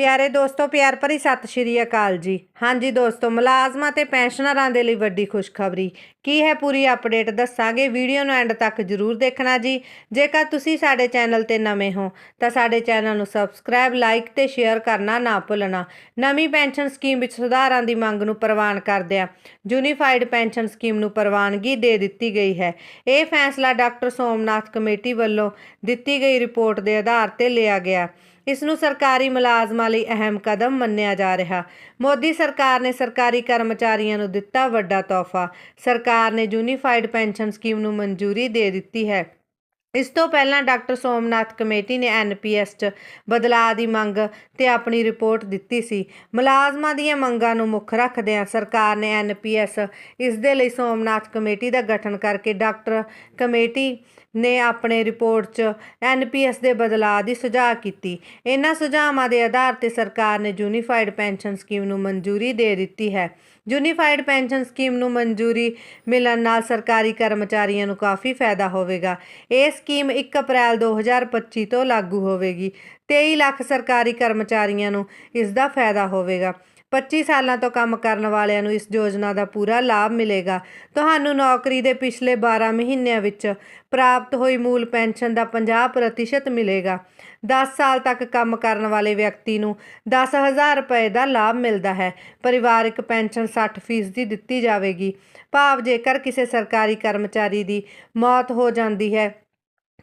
ਪਿਆਰੇ ਦੋਸਤੋ, ਪਿਆਰ ਭਰੀ ਸਤਿ ਸ਼੍ਰੀ ਅਕਾਲ ਜੀ। ਹਾਂਜੀ ਦੋਸਤੋ, ਮੁਲਾਜ਼ਮਾਂ ਤੇ ਪੈਨਸ਼ਨਰਾਂ ਦੇ ਲਈ ਵੱਡੀ ਖੁਸ਼ਖਬਰੀ। ਕੀ ਹੈ ਪੂਰੀ ਅਪਡੇਟ ਦੱਸਾਂਗੇ, ਵੀਡੀਓ ਨੂੰ ਐਂਡ ਤੱਕ ਜਰੂਰ ਦੇਖਣਾ ਜੀ। ਜੇਕਰ ਤੁਸੀਂ ਸਾਡੇ ਚੈਨਲ ਤੇ ਨਵੇਂ ਹੋ, ਤਾਂ ਸਾਡੇ ਚੈਨਲ ਨੂੰ ਸਬਸਕ੍ਰਾਈਬ, ਲਾਈਕ ਤੇ ਸ਼ੇਅਰ ਕਰਨਾ ਨਾ ਭੁੱਲਣਾ। ਨਵੀਂ ਪੈਨਸ਼ਨ ਸਕੀਮ ਵਿੱਚ ਸੁਧਾਰਾਂ ਦੀ ਮੰਗ ਨੂੰ ਪ੍ਰਵਾਨ ਕਰਦਿਆਂ ਯੂਨੀਫਾਈਡ ਪੈਨਸ਼ਨ ਸਕੀਮ ਨੂੰ ਪ੍ਰਵਾਨਗੀ ਦੇ ਦਿੱਤੀ ਗਈ ਹੈ। ਇਹ ਫੈਸਲਾ ਡਾਕਟਰ ਸੋਮਨਾਥ ਕਮੇਟੀ ਵੱਲੋਂ ਦਿੱਤੀ ਗਈ ਰਿਪੋਰਟ ਦੇ ਆਧਾਰ ਤੇ ਲਿਆ ਗਿਆ। ਇਸ ਨੂੰ ਸਰਕਾਰੀ ਮੁਲਾਜ਼ਮਾਂ ਲਈ ਅਹਿਮ ਕਦਮ ਮੰਨਿਆ ਜਾ ਰਿਹਾ। ਮੋਦੀ ਸਰਕਾਰ ਨੇ ਸਰਕਾਰੀ ਕਰਮਚਾਰੀਆਂ ਨੂੰ ਦਿੱਤਾ ਵੱਡਾ ਤੋਹਫਾ। ਸਰਕਾਰ ਨੇ ਯੂਨੀਫਾਈਡ ਪੈਨਸ਼ਨ ਸਕੀਮ ਨੂੰ ਮਨਜ਼ੂਰੀ ਦੇ ਦਿੱਤੀ ਹੈ। ਇਸ ਤੋਂ ਪਹਿਲਾਂ ਡਾਕਟਰ ਸੋਮਨਾਥ ਕਮੇਟੀ ਨੇ ਐਨਪੀਐਸ 'ਚ ਬਦਲਾਅ ਦੀ ਮੰਗ ਤੇ ਆਪਣੀ ਰਿਪੋਰਟ ਦਿੱਤੀ ਸੀ। ਮੁਲਾਜ਼ਮਾਂ ਦੀਆਂ ਮੰਗਾਂ ਨੂੰ ਮੁੱਖ ਰੱਖਦਿਆਂ ਸਰਕਾਰ ਨੇ ਐਨਪੀਐਸ ਇਸ ਦੇ ਲਈ ਸੋਮਨਾਥ ਕਮੇਟੀ ਦਾ ਗਠਨ ਕਰਕੇ ਡਾਕਟਰ ਕਮੇਟੀ ਨੇ ਆਪਣੇ ਰਿਪੋਰਟ 'ਚ ਐਨਪੀਐਸ ਦੇ ਬਦਲਾਅ ਦੀ ਸੁਝਾਅ ਕੀਤੀ। ਇਹਨਾਂ ਸੁਝਾਵਾਂ ਦੇ ਆਧਾਰ ਤੇ ਸਰਕਾਰ ਨੇ ਯੂਨੀਫਾਈਡ ਪੈਨਸ਼ਨ ਸਕੀਮ ਨੂੰ ਮਨਜ਼ੂਰੀ ਦੇ ਦਿੱਤੀ ਹੈ। ਯੂਨੀਫਾਈਡ ਪੈਨਸ਼ਨ ਸਕੀਮ ਨੂੰ ਮਨਜ਼ੂਰੀ ਮਿਲਣ ਨਾਲ ਸਰਕਾਰੀ ਕਰਮਚਾਰੀਆਂ ਨੂੰ ਕਾਫੀ ਫਾਇਦਾ ਹੋਵੇਗਾ। ਇਹ ਸਕੀਮ 1 ਅਪ੍ਰੈਲ 2025 ਤੋਂ ਲਾਗੂ ਹੋਵੇਗੀ। 23 ਲੱਖ ਸਰਕਾਰੀ ਕਰਮਚਾਰੀਆਂ ਨੂੰ ਇਸ ਦਾ ਫਾਇਦਾ ਹੋਵੇਗਾ। 25 ਸਾਲਾਂ ਤੋਂ ਕੰਮ ਕਰਨ ਵਾਲਿਆਂ ਨੂੰ ਇਸ ਯੋਜਨਾ ਦਾ ਪੂਰਾ ਲਾਭ ਮਿਲੇਗਾ। ਤੁਹਾਨੂੰ ਨੌਕਰੀ ਦੇ ਪਿਛਲੇ 12 ਮਹੀਨਿਆਂ ਵਿੱਚ ਪ੍ਰਾਪਤ ਹੋਈ ਮੂਲ ਪੈਨਸ਼ਨ ਦਾ 50% ਮਿਲੇਗਾ। 10 ਸਾਲ ਤੱਕ ਕੰਮ ਕਰਨ ਵਾਲੇ ਵਿਅਕਤੀ ਨੂੰ 10000 ਰੁਪਏ ਦਾ ਲਾਭ ਮਿਲਦਾ ਹੈ। ਪਰਿਵਾਰਕ ਪੈਨਸ਼ਨ 60% ਦੀ ਦਿੱਤੀ ਜਾਵੇਗੀ। ਭਾਵ ਜੇਕਰ ਕਿਸੇ ਸਰਕਾਰੀ ਕਰਮਚਾਰੀ ਦੀ ਮੌਤ ਹੋ ਜਾਂਦੀ ਹੈ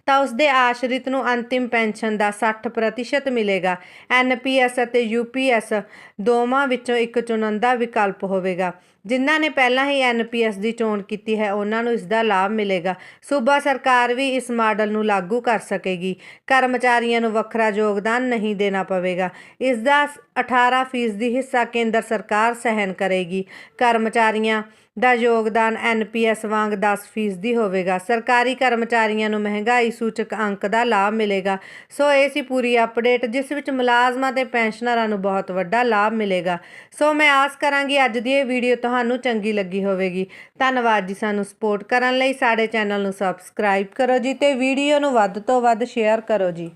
ਤਾਂ ਉਸ ਦੇ ਆਸ਼ਰਿਤ ਨੂੰ ਅੰਤਿਮ ਪੈਨਸ਼ਨ ਦਾ 60% ਮਿਲੇਗਾ। ਐਨਪੀਐਸ ਅਤੇ ਯੂਪੀਐਸ ਦੋਵਾਂ ਵਿੱਚੋਂ ਇੱਕ ਚੁਣੰਦਾ ਵਿਕਲਪ ਹੋਵੇਗਾ। ਜਿਨ੍ਹਾਂ ਨੇ ਪਹਿਲਾਂ ਹੀ ਐਨਪੀਐਸ ਦੀ ਚੋਣ ਕੀਤੀ ਹੈ, ਉਹਨਾਂ ਨੂੰ ਇਸ ਦਾ ਲਾਭ ਮਿਲੇਗਾ। ਸੂਬਾ ਸਰਕਾਰ ਵੀ ਇਸ ਮਾਡਲ ਨੂੰ ਲਾਗੂ ਕਰ ਸਕੇਗੀ। ਕਰਮਚਾਰੀਆਂ ਨੂੰ ਵੱਖਰਾ ਯੋਗਦਾਨ ਨਹੀਂ ਦੇਣਾ ਪਵੇਗਾ। ਇਸ ਦਾ 18% ਹਿੱਸਾ ਕੇਂਦਰ ਸਰਕਾਰ ਸਹਿਨ ਕਰੇਗੀ। ਕਰਮਚਾਰੀਆਂ ਦਾ ਯੋਗਦਾਨ ਐਨਪੀਐਸ ਵਾਂਗ 10% ਦੀ ਹੋਵੇਗਾ। ਸਰਕਾਰੀ ਕਰਮਚਾਰੀਆਂ ਨੂੰ ਮਹਿੰਗਾਈ ਸੂਚਕ ਅੰਕ ਦਾ ਲਾਭ ਮਿਲੇਗਾ। ਸੋ ਇਹ ਸੀ ਪੂਰੀ ਅਪਡੇਟ, ਜਿਸ ਵਿੱਚ ਮੁਲਾਜ਼ਮਾਂ ਤੇ ਪੈਨਸ਼ਨਰਾਂ ਨੂੰ ਬਹੁਤ ਵੱਡਾ ਲਾਭ ਮਿਲੇਗਾ। ਸੋ ਮੈਂ ਆਸ ਕਰਾਂਗੀ ਅੱਜ ਦੀ ਇਹ ਵੀਡੀਓ ਤੁਹਾਨੂੰ ਚੰਗੀ ਲੱਗੀ ਹੋਵੇਗੀ। ਧੰਨਵਾਦ ਜੀ ਸਾਨੂੰ ਸਪੋਰਟ ਕਰਨ ਲਈ। ਸਾਡੇ ਚੈਨਲ ਨੂੰ ਸਬਸਕ੍ਰਾਈਬ ਕਰੋ ਜੀ ਤੇ ਵੀਡੀਓ ਨੂੰ ਵੱਧ ਤੋਂ ਵੱਧ ਸ਼ੇਅਰ ਕਰੋ ਜੀ।